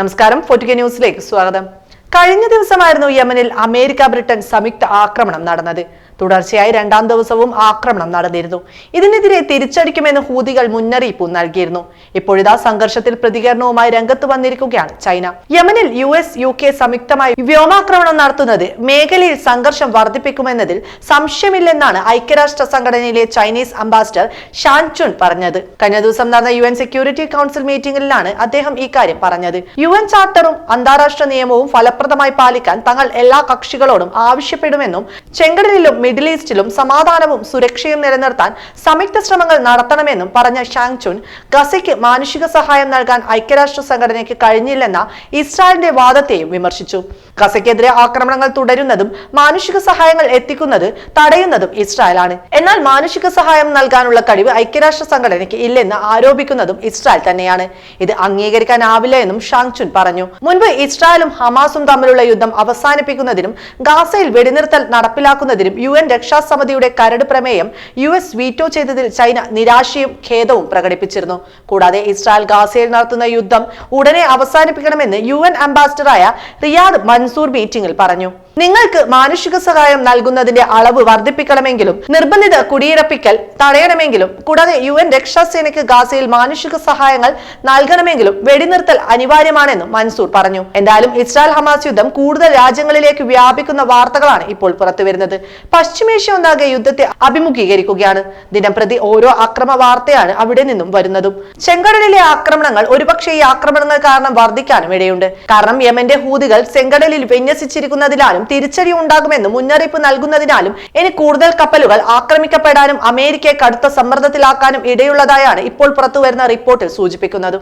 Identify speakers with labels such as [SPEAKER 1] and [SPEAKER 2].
[SPEAKER 1] നമസ്കാരം ഫോർട്ടിക ന്യൂസിലേക്ക് സ്വാഗതം. കഴിഞ്ഞ ദിവസമായിരുന്നു യമനിൽ അമേരിക്ക ബ്രിട്ടൻ സംയുക്ത ആക്രമണം നടന്നത്. തുടർച്ചയായി രണ്ടാം ദിവസവും ആക്രമണം നടന്നിരുന്നു. ഇതിനെതിരെ തിരിച്ചടിക്കുമെന്ന് ഹൂതികൾ മുന്നറിയിപ്പ് നൽകിയിരുന്നു. ഇപ്പോഴിതാ സംഘർഷത്തിൽ പ്രതികരണവുമായി രംഗത്ത് വന്നിരിക്കുകയാണ് ചൈന. യമനിൽ യു എസ് യു കെ സംയുക്തമായി വ്യോമാക്രമണം നടത്തുന്നത് മേഖലയിൽ സംഘർഷം വർദ്ധിപ്പിക്കുമെന്നതിൽ സംശയമില്ലെന്നാണ് ഐക്യരാഷ്ട്ര സംഘടനയിലെ ചൈനീസ് അംബാസിഡർ ഷാൻ ചുൻ പറഞ്ഞത്. കഴിഞ്ഞ ദിവസം നടന്ന യു എൻ സെക്യൂരിറ്റി കൗൺസിൽ മീറ്റിംഗിലാണ് അദ്ദേഹം ഇക്കാര്യം കാര്യം പറഞ്ഞത്. യു എൻ ചാർട്ടറും അന്താരാഷ്ട്ര നിയമവും ഫലപ്രദമായി പാലിക്കാൻ തങ്ങൾ എല്ലാ കക്ഷികളോടും ആവശ്യപ്പെടുമെന്നും ചെങ്കടലിലും മിഡിൽ ഈസ്റ്റിലും സമാധാനവും സുരക്ഷയും നിലനിർത്താൻ സംയുക്ത ശ്രമങ്ങൾ നടത്തണമെന്നും പറഞ്ഞ ഷാങ് ചുൻ ഗസയ്ക്ക് മാനുഷിക സഹായം നൽകാൻ ഐക്യരാഷ്ട്ര സംഘടനയ്ക്ക് കഴിഞ്ഞില്ലെന്ന ഇസ്രായേലിന്റെ വാദത്തെയും വിമർശിച്ചു. ഗസയ്ക്കെതിരെ ആക്രമണങ്ങൾ തുടരുന്നതും മാനുഷിക സഹായങ്ങൾ എത്തിക്കുന്നത് തടയുന്നതും ഇസ്രായേലാണ്. എന്നാൽ മാനുഷിക സഹായം നൽകാനുള്ള കഴിവ് ഐക്യരാഷ്ട്ര സംഘടനയ്ക്ക് ഇല്ലെന്ന് ആരോപിക്കുന്നതും ഇസ്രായേൽ തന്നെയാണ്. ഇത് അംഗീകരിക്കാനാവില്ല എന്നും ഷാങ് ചുൻ പറഞ്ഞു. മുൻപ് ഇസ്രായേലും ഹമാസും തമ്മിലുള്ള യുദ്ധം അവസാനിപ്പിക്കുന്നതിനും ഗാസയിൽ വെടിനിർത്തൽ നടപ്പിലാക്കുന്നതിനും യു എൻ രക്ഷാസമിതിയുടെ കരട് പ്രമേയം യു എസ് വീറ്റോ ചെയ്തതിൽ ചൈന നിരാശയും ഖേദവും പ്രകടിപ്പിച്ചിരുന്നു. കൂടാതെ ഇസ്രായേൽ ഗാസയിൽ നടത്തുന്ന യുദ്ധം ഉടനെ അവസാനിപ്പിക്കണമെന്ന് യു എൻ അംബാസിഡറായ റിയാദ് മൻസൂർ മീറ്റിംഗിൽ പറഞ്ഞു. നിങ്ങൾക്ക് മാനുഷിക സഹായം നൽകുന്നതിന്റെ അളവ് വർദ്ധിപ്പിക്കണമെങ്കിലും നിർബന്ധിത കുടിയിറപ്പിക്കൽ തടയണമെങ്കിലും കൂടാതെ യു എൻ രക്ഷാസേനയ്ക്ക് ഗാസയിൽ മാനുഷിക സഹായങ്ങൾ നൽകണമെങ്കിലും വെടിനിർത്തൽ അനിവാര്യമാണെന്നും മൻസൂർ പറഞ്ഞു. എന്തായാലും ഇസ്രായേൽ ഹമാസ് യുദ്ധം കൂടുതൽ രാജ്യങ്ങളിലേക്ക് വ്യാപിക്കുന്ന വാർത്തകളാണ് ഇപ്പോൾ പുറത്തുവരുന്നത്. പശ്ചിമേഷ്യ ഒന്നാകെ യുദ്ധത്തെ അഭിമുഖീകരിക്കുകയാണ്. ദിനംപ്രതി ഓരോ അക്രമ വാർത്തയാണ് അവിടെ നിന്നും വരുന്നതും. ചെങ്കടലിലെ ആക്രമണങ്ങൾ ഒരുപക്ഷെ ഈ ആക്രമണങ്ങൾ കാരണം വർദ്ധിക്കാനും ഇടയുണ്ട്. കാരണം യമന്റെ ഹൂതികൾ ചെങ്കടലിൽ വിന്യസിച്ചിരിക്കുന്നതിനാലും തിരിച്ചടി ഉണ്ടാകുമെന്ന് മുന്നറിയിപ്പ് നൽകുന്നതിനാലും ഇനി കൂടുതൽ കപ്പലുകൾ ആക്രമിക്കപ്പെടാനും അമേരിക്കയെ കടുത്ത സമ്മർദ്ദത്തിലാക്കാനും ഇടയുള്ളതായാണ് ഇപ്പോൾ പുറത്തുവരുന്ന റിപ്പോർട്ടിൽ സൂചിപ്പിക്കുന്നത്.